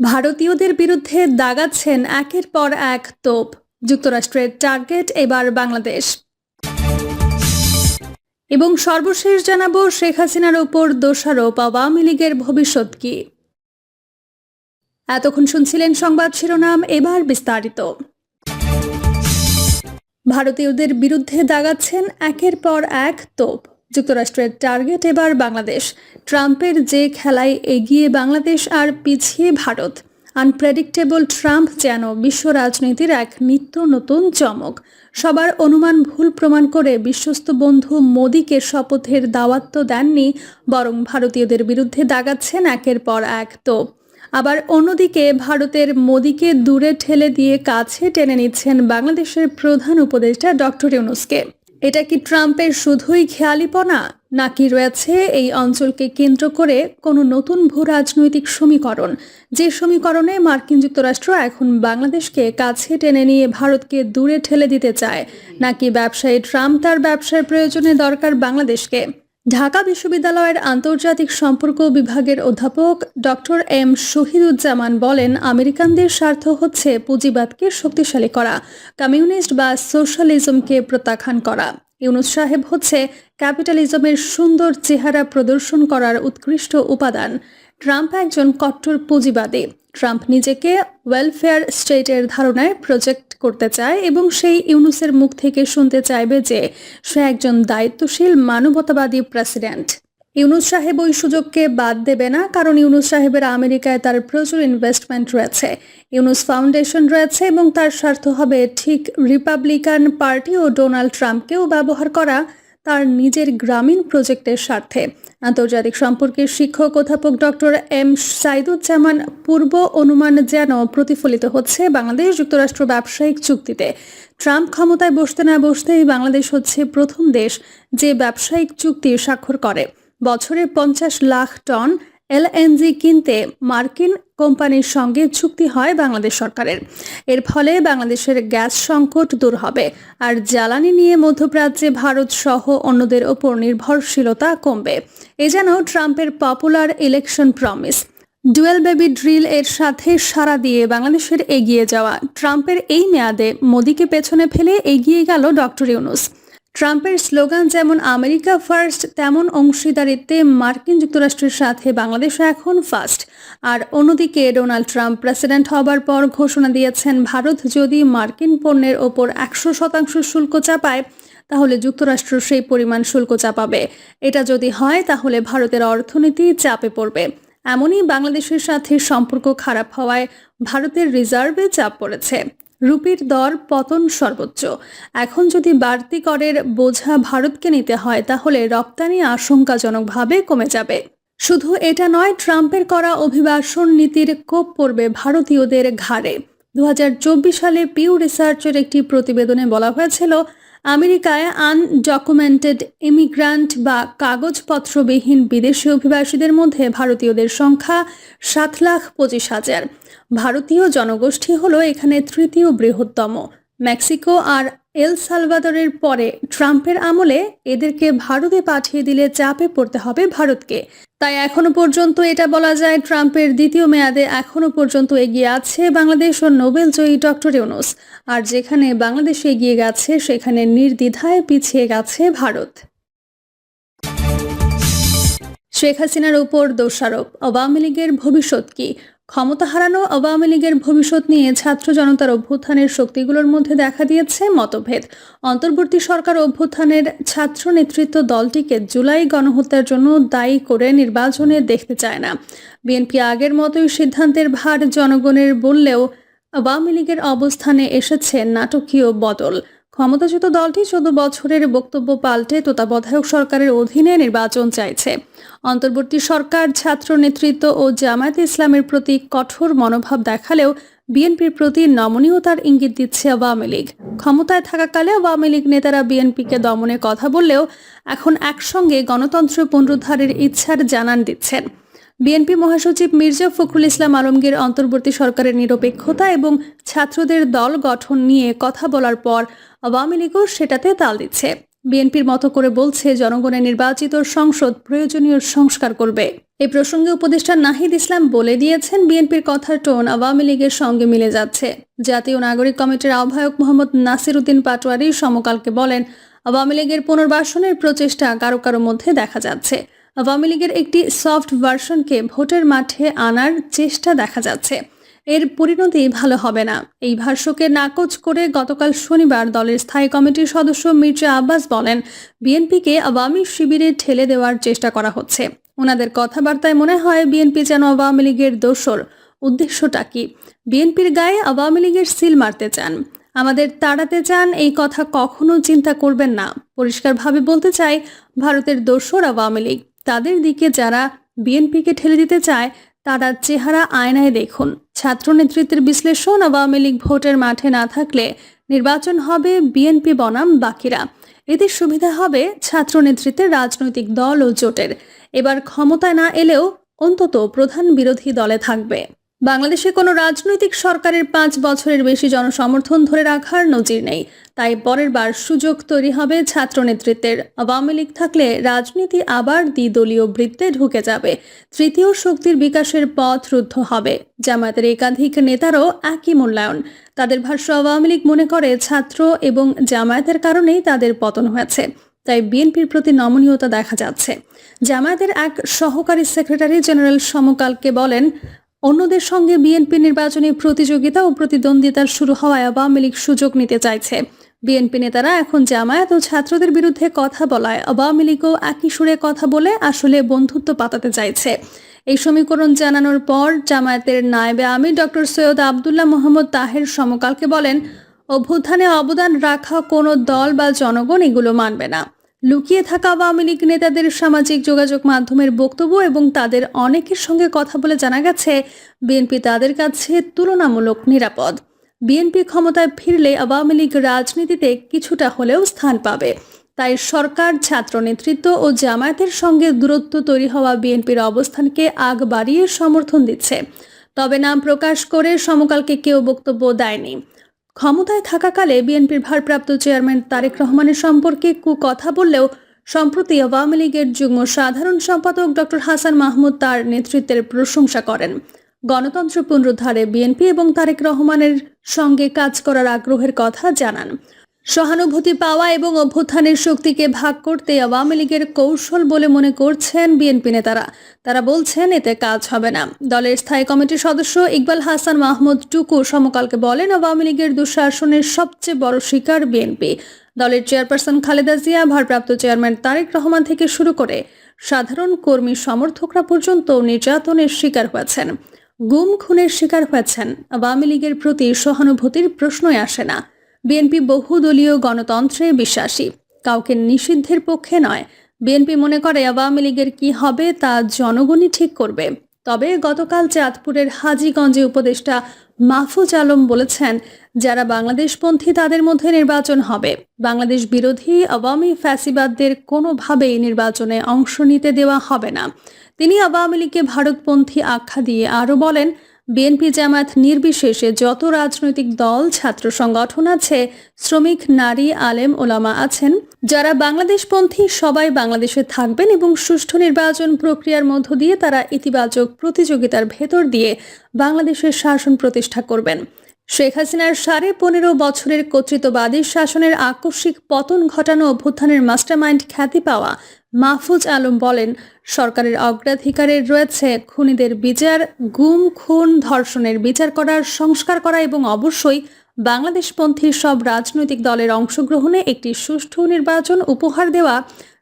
ভারতীয়দের বিরুদ্ধে দাগাচ্ছেন একের পর এক তোপ। যুক্তরাষ্ট্রের টার্গেট এবার বাংলাদেশ। এবং সর্বশেষ জানাব শেখ হাসিনার ওপর দোষারোপ, আওয়ামী লীগের ভবিষ্যৎ কি? এতক্ষণ শুনছিলেন সংবাদ শিরোনাম, এবার বিস্তারিত। ভারতীয়দের বিরুদ্ধে দাগাচ্ছেন একের পর এক তোপ। যুক্তরাষ্ট্রের টার্গেট এবার বাংলাদেশ। ট্রাম্পের যে খেলায় এগিয়ে বাংলাদেশ আর পিছিয়ে ভারত। আনপ্রেডিক্টেবল ট্রাম্প যেন বিশ্ব রাজনীতির এক নিত্য নতুন চমক। সবার অনুমান ভুল প্রমাণ করে বিশ্বস্ত বন্ধু মোদীকে শপথের দাওয়াত তো দেননি, বরং ভারতীয়দের বিরুদ্ধে দাগাচ্ছেন একের পর এক তোপ। আবার অন্যদিকে ভারতের মোদীকে দূরে ঠেলে দিয়ে কাছে টেনে নিচ্ছেন বাংলাদেশের প্রধান উপদেষ্টা ডক্টর ইউনুসকে। এটা কি ট্রাম্পের শুধুই খেয়ালিপনা, নাকি রয়েছে এই অঞ্চলকে কেন্দ্র করে কোনো নতুন ভূ রাজনৈতিক সমীকরণ? যে সমীকরণে মার্কিন যুক্তরাষ্ট্র এখন বাংলাদেশকে কাছে টেনে নিয়ে ভারতকে দূরে ঠেলে দিতে চায়, নাকি ব্যবসায়ী ট্রাম্প তার ব্যবসার প্রয়োজনে দরকার বাংলাদেশকে? ঢাকা বিশ্ববিদ্যালয়ের আন্তর্জাতিক সম্পর্ক বিভাগের অধ্যাপক ডক্টর এম শহীদুজ্জামান বলেন, আমেরিকানদের স্বার্থ হচ্ছে পুঁজিবাদকে শক্তিশালী করা, কমিউনিস্ট বা সোশ্যালিজমকে প্রত্যাখ্যান করা। ইউনুস সাহেব হচ্ছে ক্যাপিটালিজমের সুন্দর চেহারা প্রদর্শন করার উৎকৃষ্ট উপাদান। ট্রাম্প একজন কট্টর পুঁজিবাদী। ট্রাম্প নিজেকে ওয়েলফেয়ার স্টেটের ধারণায় প্রজেক্ট করতে চায় এবং সেই ইউনুসের মুখ থেকে শুনতে চাইবে যে সে একজন দায়িত্বশীল, মানবতাবাদী প্রেসিডেন্ট। ইউনুস সাহেব ওই সুযোগকে বাদ দেবে না, কারণ ইউনুস সাহেবের আমেরিকায় তার প্রচুর ইনভেস্টমেন্ট রয়েছে। ইউনুস ফাউন্ডেশন রয়েছে এবং তার স্বার্থ হবে ঠিক রিপাবলিকান পার্টি ও ডোনাল্ড ট্রাম্পকেও ব্যবহার করা। তার নিজের গ্রামীণ প্রজেক্টের স্বার্থে। আন্তর্জাতিক সম্পর্কের শিক্ষক অধ্যাপক ডক্টর এম সাইদুজ্জামান পূর্ব অনুমান যেন প্রতিফলিত হচ্ছে বাংলাদেশ যুক্তরাষ্ট্র ব্যবসায়িক চুক্তিতে। ট্রাম্প ক্ষমতায় বসতে না বসতেই বাংলাদেশ হচ্ছে প্রথম দেশ যে ব্যবসায়িক চুক্তি স্বাক্ষর করে। বছরে পঞ্চাশ লাখ টন এলএনজি কিনতে মার্কিন কোম্পানির সঙ্গে চুক্তি হয় বাংলাদেশ সরকারের। এর ফলে বাংলাদেশের গ্যাস সংকট দূর হবে। আর জ্বালানি নিয়ে মধ্যপ্রাচ্যে ভারত সহ অন্যদের ওপর নির্ভরশীলতা কমবে। এ যেন ট্রাম্পের popular election promise. Drill baby drill এর সাথে সারা দিয়ে বাংলাদেশের এগিয়ে যাওয়া। ট্রাম্পের এই মেয়াদে মোদীকে পেছনে ফেলে এগিয়ে গেল ডক্টর ইউনুস। ট্রাম্পের স্লোগান যেমন আমেরিকা ফার্স্ট তেমন অংশীদারিত্বে মার্কিন যুক্তরাষ্ট্রের সাথে বাংলাদেশ এখন ফার্স্ট আর অন্যদিকে ডোনাল্ড ট্রাম্প প্রেসিডেন্ট হবার পর ঘোষণা দিয়েছেন, ভারত যদি মার্কিন পণ্যের ওপর একশো শতাংশ শুল্ক চাপায়, তাহলে যুক্তরাষ্ট্র সেই পরিমাণ শুল্ক চাপাবে। এটা যদি হয়, তাহলে ভারতের অর্থনীতি চাপে পড়বে। এমনই বাংলাদেশের সাথে সম্পর্ক খারাপ হওয়ায় ভারতের রিজার্ভে চাপ পড়েছে। রুপির দর পতন সর্বোচ্চ। এখন যদি বাড়তি করের বোঝা ভারতকে নিতে হয়, তাহলে রপ্তানি আশঙ্কাজনকভাবে কমে যাবে। শুধু এটা নয়, ট্রাম্পের করা অভিবাসন নীতির কোপ পড়বে ভারতীয়দের ঘাড়ে। দু হাজার চব্বিশ সালে পিউ রিসার্চের একটি প্রতিবেদনে বলা হয়েছিল আমেরিকায় আনডকুমেন্টেড ইমিগ্রান্ট বা কাগজপত্রবিহীন বিদেশি অভিবাসীদের মধ্যে ভারতীয়দের সংখ্যা সাত লাখ পঁচিশ হাজার। ভারতীয় জনগোষ্ঠী হল এখানে তৃতীয় বৃহত্তম। মেক্সিকো আর এল সালভাদরের পরে ট্রাম্পের আমলে এদেরকে ভারতে পাঠিয়ে দিলে চাপে পড়তে হবে ভারতকে। তাই এখনও পর্যন্ত এটা বলা যায় ট্রাম্পের দ্বিতীয় মেয়াদে এখনও পর্যন্ত এগিয়ে আছে বাংলাদেশ ও নোবেল জয়ী ডক্টর ইউনুস। আর যেখানে বাংলাদেশ এগিয়ে গেছে, সেখানে নির্দ্বিধায় পিছিয়ে গেছে ভারত। শেখ হাসিনার উপর দোষারোপ, আওয়ামী লীগের ভবিষ্যৎ কি? ক্ষমতা হারানো আওয়ামী লীগের ভবিষ্যৎ নিয়ে ছাত্র জনতার অভ্যুত্থানের শক্তিগুলোর মধ্যে দেখা দিয়েছে মতভেদ। অন্তর্বর্তী সরকার অভ্যুত্থানের ছাত্র নেতৃত্ব দলটিকে জুলাই গণহত্যার জন্য দায়ী করে নির্বাচনে দেখতে চায় না। বিএনপি আগের মতোই সিদ্ধান্তের ভার জনগণের বললেও আওয়ামী লীগের অবস্থানে এসেছে নাটকীয় বদল। ক্ষমতাচ্যুত দলটি চোদ্দ বছরের বক্তব্য পাল্টে তত্ত্বাবধায়ক সরকারের অধীনে নির্বাচন চাইছে। অন্তর্বর্তী সরকার, ছাত্র নেতৃত্ব ও জামায়াত ইসলামের প্রতি কঠোর মনোভাব দেখালেও বিএনপির প্রতি নমনীয়তার ইঙ্গিত দিচ্ছে আওয়ামী লীগ। ক্ষমতায় থাকাকালে আওয়ামী লীগ নেতারা বিএনপিকে দমনে কথা বললেও এখন একসঙ্গে গণতন্ত্র পুনরুদ্ধারের ইচ্ছার জানান দিচ্ছেন। বিএনপি মহাসচিব মির্জা ফখরুল ইসলাম আলমগীর অন্তর্বর্তী সরকারের নিরপেক্ষতা এবং ছাত্রদের দল গঠন নিয়ে কথা বলার পর আওয়ামী লীগও সেটাতে তাল দিচ্ছে। বিএনপির মতো করে বলছে জনগণের নির্বাচিত সংসদ প্রয়োজনীয় সংস্কার করবে। এই প্রসঙ্গে উপদেষ্টা নাহিদ ইসলাম বলে দিয়েছেন, বিএনপির কথার টোন আওয়ামী লীগের সঙ্গে মিলে যাচ্ছে। জাতীয় নাগরিক কমিটির আহ্বায়ক মোহাম্মদ নাসির উদ্দিন পাটোয়ারি সমকালকে বলেন, আওয়ামী লীগের পুনর্বাসনের প্রচেষ্টা কারও কারও মধ্যে দেখা যাচ্ছে। আওয়ামী লীগের একটি সফট ভার্সনকে ভোটের মাঠে আনার চেষ্টা দেখা যাচ্ছে। এর পরিণতি ভালো হবে না। এই ভাষ্যকে নাকচ করে গতকাল শনিবার দলের স্থায়ী কমিটির সদস্য মির্জা আব্বাস বলেন, বিএনপিকে আওয়ামী শিবিরে ঠেলে দেওয়ার চেষ্টা করা হচ্ছে। ওনাদের কথাবার্তায় মনে হয় বিএনপি যেন আওয়ামী লীগের দোসর। উদ্দেশ্যটা কি? বিএনপির গায়ে আওয়ামী লীগের সিল মারতে চান। আমাদের তাড়াতে চান এই কথা কখনো চিন্তা করবেন না। পরিষ্কারভাবে বলতে চাই, ভারতের দোসর আওয়ামী লীগ। তাদের দিকে যারা বিএনপিকে ঠেলে দিতে চায়, তারা চেহারা আয়নায় দেখুন। ছাত্র নেতৃত্বের বিশ্লেষণ আওয়ামী লীগ ভোটের মাঠে না থাকলে নির্বাচন হবে বিএনপি বনাম বাকিরা। এতে সুবিধা হবে ছাত্র নেতৃত্বের রাজনৈতিক দল ও জোটের। এবার ক্ষমতায় না এলেও অন্তত প্রধান বিরোধী দলে থাকবে। বাংলাদেশে কোনো রাজনৈতিক সরকারের পাঁচ বছরের বেশি জনসমর্থন ধরে রাখার নজির নেই। তাই পরের বার সুযোগ তৈরি হবে ছাত্র নেতৃত্বের আওয়ামী লীগ থাকলে রাজনীতি আবার দ্বিদলীয় বৃত্তে ঢুকে যাবে। তৃতীয় শক্তির বিকাশের পথ রুদ্ধ হবে। জামায়াতের একাধিক নেতারও একই মূল্যায়ন। তাদের ভাষ্য, আওয়ামী লীগ মনে করে ছাত্র এবং জামায়াতের কারণেই তাদের পতন হয়েছে। তাই বিএনপির প্রতি নমনীয়তা দেখা যাচ্ছে। জামায়াতের এক সহকারী সেক্রেটারি জেনারেল সমকালকে বলেন অন্যদের সঙ্গে বিএনপি নির্বাচনী প্রতিযোগিতা ও প্রতিদ্বন্দ্বিতার শুরু হওয়ায় আওয়ামী লীগ সুযোগ নিতে চাইছে। বিএনপি নেতারা এখন জামায়াত ও ছাত্রদের বিরুদ্ধে কথা বলায়। আওয়ামী লীগও একই সুরে কথা বলে আসলে বন্ধুত্ব পাতাতে চাইছে। এই সমীকরণ জানানোর পর জামায়াতের নায়েবে আমির ডক্টর সৈয়দ আবদুল্লাহ মোহাম্মদ তাহের সমকালকে বলেন, অভ্যুত্থানে অবদান রাখা কোনো দল বা জনগণ এগুলো মানবে না। লুকিয়ে থাকা আওয়ামী লীগ নেতাদের সামাজিক যোগাযোগ মাধ্যমের বক্তব্য এবং তাদের অনেকের সঙ্গে কথা বলে জানা গেছে, বিএনপি তাদের কাছে তুলনামূলক নিরাপদ। বিএনপি ক্ষমতায় ফিরলে আওয়ামী লীগ রাজনীতিতে কিছুটা হলেও স্থান পাবে। তাই সরকার ছাত্র নেতৃত্ব ও জামায়াতের সঙ্গে দূরত্ব তৈরি হওয়া বিএনপির অবস্থানকে আগ বাড়িয়ে সমর্থন দিচ্ছে। তবে নাম প্রকাশ করে সমকালকে কেউ বক্তব্য দেয়নি। ক্ষমতায় থাকাকালে বিএনপির ভারপ্রাপ্ত চেয়ারম্যান তারেক রহমানের সম্পর্কে কু কথা বললেও, সম্প্রতি আওয়ামী লীগের যুগ্ম সাধারণ সম্পাদক ডক্টর হাসান মাহমুদ তার নেতৃত্বের প্রশংসা করেন। গণতন্ত্র পুনরুদ্ধারে বিএনপি এবং তারেক রহমানের সঙ্গে কাজ করার আগ্রহের কথা জানান। সহানুভূতি পাওয়া এবং অভ্যুত্থানের শক্তিকে ভাগ করতে আওয়ামী লীগের কৌশল বলে মনে করছেন বিএনপি নেতারা। তারা বলছেন, এতে কাজ হবে না। দলের স্থায়ী কমিটির সদস্য ইকবাল হাসান মাহমুদ টুকু সমকালকে বলেন, আওয়ামী লীগের দুঃশাসনের সবচেয়ে বড় শিকার বিএনপি। দলের চেয়ারপারসন খালেদা জিয়া, ভারপ্রাপ্ত চেয়ারম্যান তারেক রহমান থেকে শুরু করে সাধারণ কর্মী সমর্থকরা পর্যন্ত নির্যাতনের শিকার হয়েছেন। গুম, খুনের শিকার হয়েছেন। আওয়ামী লীগের প্রতি সহানুভূতির প্রশ্নই আসে না। বিএনপি বহুদলীয় গণতন্ত্রে বিশ্বাসী। কাউকে নিষিদ্ধের পক্ষে নয়। বিএনপি মনে করে আওয়ামী লীগের কি হবে তা জনগণই ঠিক করবে। তবে গতকাল চাঁদপুরের হাজীগঞ্জে উপদেষ্টা মাহফুজ আলম বলেছেন, যারা বাংলাদেশপন্থী তাদের মধ্যে নির্বাচন হবে। বাংলাদেশ বিরোধী আওয়ামী ফ্যাসিবাদদের কোনোভাবেই নির্বাচনে অংশ নিতে দেওয়া হবে না। তিনি আওয়ামী লীগকে ভারতপন্থী আখ্যা দিয়ে আরও বলেন বিএনপি জামাত নির্বিশেষে যত রাজনৈতিক দল ছাত্র সংগঠন আছে, শ্রমিক, নারী, আলেম, ওলামা আছেন, যারা বাংলাদেশপন্থী সবাই বাংলাদেশে থাকবেন এবং সুষ্ঠু নির্বাচন প্রক্রিয়ার মধ্য দিয়ে তারা ইতিবাচক প্রতিযোগিতার ভেতর দিয়ে বাংলাদেশের শাসন প্রতিষ্ঠা করবেন। শেখ হাসিনার সাড়ে পনেরো বছরের কর্তৃত্ববাদী শাসনের আকস্মিক পতন ঘটানো অভ্যুত্থানের মাস্টারমাইন্ড খ্যাতি পাওয়া মাহফুজ আলম বলেন, সরকারের অগ্রাধিকারে রয়েছে খুনিদের বিচার, গুম, খুন, ধর্ষণের বিচার করার, সংস্কার করা এবং অবশ্যই বাংলাদেশপন্থী সব রাজনৈতিক দলের অংশগ্রহণে একটি সুষ্ঠু নির্বাচন উপহার দেওয়া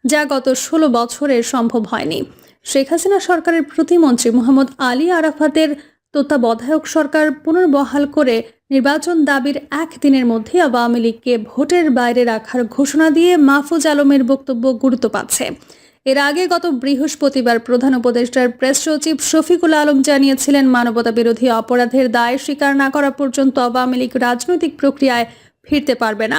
যা গত ষোলো বছরের সম্ভব হয়নি। শেখ হাসিনা সরকারের প্রতিমন্ত্রী মোহাম্মদ আলী আরাফাতের তত্ত্বাবধায়ক সরকার পুনর্বহাল করে নির্বাচন দাবির একদিনের মধ্যে আওয়ামী লীগকে ভোটের বাইরে রাখার ঘোষণা দিয়ে মাহফুজ আলমের বক্তব্য গুরুত্ব পাচ্ছে। এর আগে গত বৃহস্পতিবার প্রধান উপদেষ্টার প্রেস সচিব শফিকুল আলম জানিয়েছিলেন, মানবতা বিরোধী অপরাধের দায় স্বীকার না করা পর্যন্ত আওয়ামী লীগ রাজনৈতিক প্রক্রিয়ায় ফিরতে পারবে না।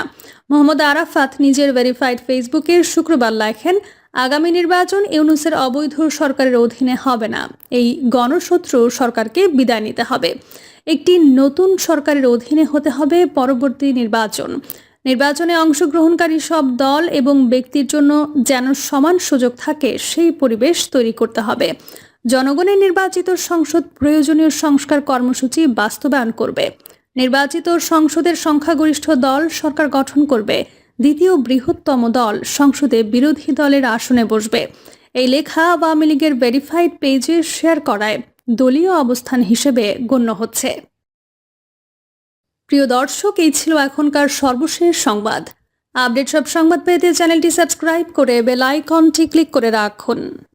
মোহাম্মদ আরাফাত নিজের ভেরিফাইড ফেসবুকে শুক্রবার লেখেন আগামী নির্বাচন ইউনুসের অবৈধ সরকারের অধীনে হবে না। এই গণশত্রু সরকারকে বিদায় নিতে হবে। একটি নতুন সরকারের অধীনে হতে হবে পরবর্তী নির্বাচন। নির্বাচনে অংশগ্রহণকারী সব দল এবং ব্যক্তির জন্য যেন সমান সুযোগ থাকে, সেই পরিবেশ তৈরি করতে হবে। জনগণের নির্বাচিত সংসদ প্রয়োজনীয় সংস্কার কর্মসূচি বাস্তবায়ন করবে। নির্বাচিত সংসদের সংখ্যাগরিষ্ঠ দল সরকার গঠন করবে। দ্বিতীয় বৃহত্তম দল সংসদে বিরোধী দলের আসনে বসবে। এই লেখা আওয়ামী লীগের ভেরিফাইড পেজে শেয়ার করায়। দলীয় অবস্থান হিসেবে গণ্য হচ্ছে। প্রিয় দর্শক, এই ছিল এখনকার সর্বশেষ সংবাদ। আপডেট সব সংবাদ পেতে চ্যানেলটি সাবস্ক্রাইব করে বেল আইকনটি ক্লিক করে রাখুন।